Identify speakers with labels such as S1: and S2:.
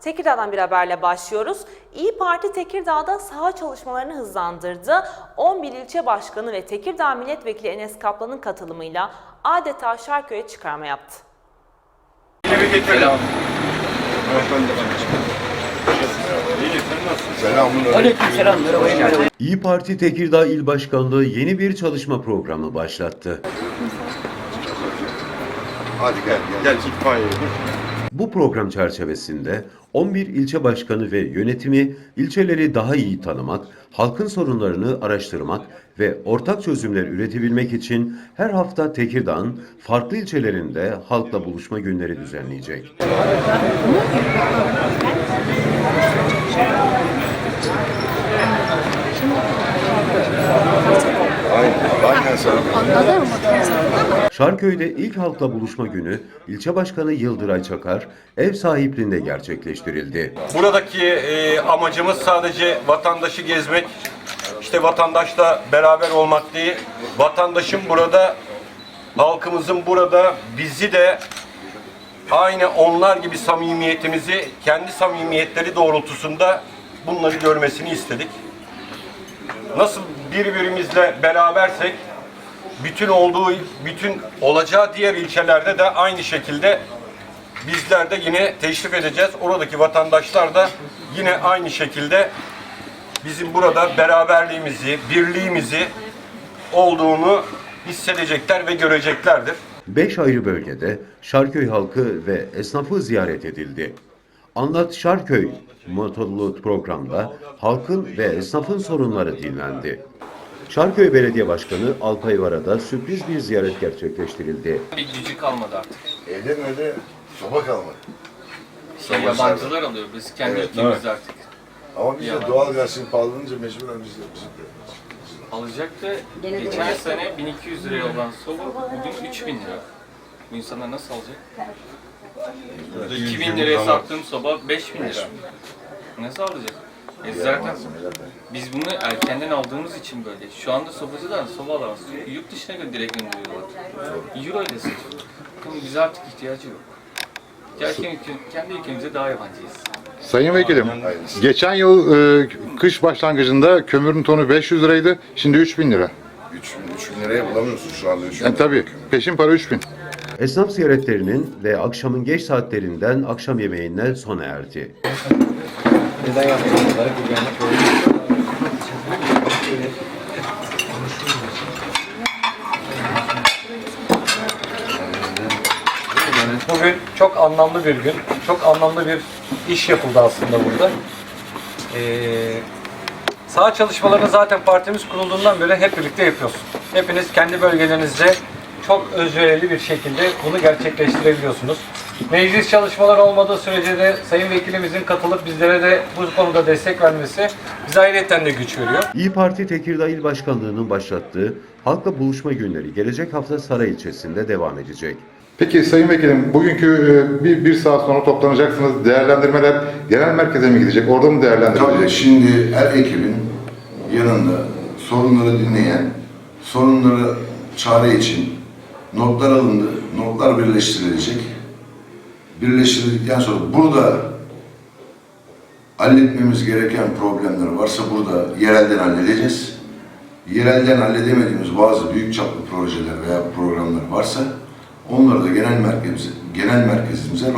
S1: Tekirdağ'dan bir haberle başlıyoruz. İyi Parti Tekirdağ'da saha çalışmalarını hızlandırdı. 11 ilçe başkanı ve Tekirdağ Milletvekili Enes Kaplan'ın katılımıyla adeta Şarköy'e çıkarma yaptı.
S2: İyi Parti Tekirdağ İl Başkanlığı yeni bir çalışma programı başlattı.
S3: Hadi gel gel. Gel itfaiye.
S2: Bu program çerçevesinde 11 ilçe başkanı ve yönetimi ilçeleri daha iyi tanımak, halkın sorunlarını araştırmak ve ortak çözümler üretebilmek için her hafta Tekirdağ'ın farklı ilçelerinde halkla buluşma günleri düzenleyecek. Şarköy'de ilk halkla buluşma günü ilçe başkanı Yıldıray Çakar ev sahipliğinde gerçekleştirildi.
S4: Buradaki e, amacımız sadece vatandaşı gezmek, işte vatandaşla beraber olmak değil, vatandaşın burada, halkımızın burada bizi de aynı onlar gibi samimiyetimizi kendi samimiyetleri doğrultusunda bunları görmesini istedik. Nasıl birbirimizle berabersek bütün olduğu, bütün olacağı diğer ilçelerde de aynı şekilde bizler de yine teşrif edeceğiz. Oradaki vatandaşlar da yine aynı şekilde bizim burada beraberliğimizi, birliğimizi olduğunu hissedecekler ve göreceklerdir.
S2: Beş ayrı bölgede Şarköy halkı ve esnafı ziyaret edildi. Anlat Şarköy motolu programda halkın ve esnafın sorunları dinlendi. Şarköy Belediye Başkanı Alpay Vara'da sürpriz bir ziyaret gerçekleştirildi.
S5: Bir gücü kalmadı artık.
S3: Edirne'de soba kalmadı.
S5: İşte
S3: Sabah
S5: yabancılar alıyor. Biz kendi
S3: Evet,
S5: ülkemizde artık.
S3: Ama biz de doğal gaz şimdi pahalanınca mecburen biz de biz de.
S5: Alacaktı. Geçen sene 1200 liraya olan soba bugün 3000 lira. Bu insanlar nasıl alacak? 2000 liraya sattığım soba 5000 lira. Nasıl alacak? E zaten biz bunu erkenden aldığımız için böyle. Şu anda sobacılar soba alamaz. Çünkü yurt dışına göre direkt gönderiyorlar. Euro ile satıyor. Ama bize artık ihtiyacı yok. Kendi, ülke, kendi ülkemize daha yabancıyız.
S6: Sayın Vekilim, geçen yıl e, kış başlangıcında kömürün tonu 500 liraydı, şimdi 3000 lira.
S3: 3 bin, 3 bin liraya bulamıyorsun şu anda 3 bin.
S6: Yani tabii, peşin para 3000.
S2: Esnaf ziyaretlerinin ve akşamın geç saatlerinden akşam yemeğine sona erdi.
S7: Bugün çok anlamlı bir gün. Çok anlamlı bir iş yapıldı aslında burada. Ee, saha çalışmalarını zaten partimiz kurulduğundan beri hep birlikte yapıyoruz. Hepiniz kendi bölgelerinizde çok özverili bir şekilde bunu gerçekleştirebiliyorsunuz. Meclis çalışmaları olmadığı sürece de Sayın Vekilimizin katılıp bizlere de bu konuda destek vermesi bize ayrıca de güç veriyor.
S2: İyi Parti Tekirdağ İl Başkanlığı'nın başlattığı halkla buluşma günleri gelecek hafta Saray ilçesinde devam edecek.
S6: Peki Sayın Vekilim, bugünkü e, bir, bir saat sonra toplanacaksınız. Değerlendirmeler genel merkeze mi gidecek? Orada mı
S3: Tabii
S6: değerlendirilecek?
S3: şimdi her ekibin yanında sorunları dinleyen, sorunları çare için notlar alındı, notlar birleştirilecek. Birleştirildikten sonra burada halletmemiz gereken problemler varsa burada yerelden halledeceğiz. Yerelden halledemediğimiz bazı büyük çaplı projeler veya programlar varsa onları da genel merkezimize, genel merkezimize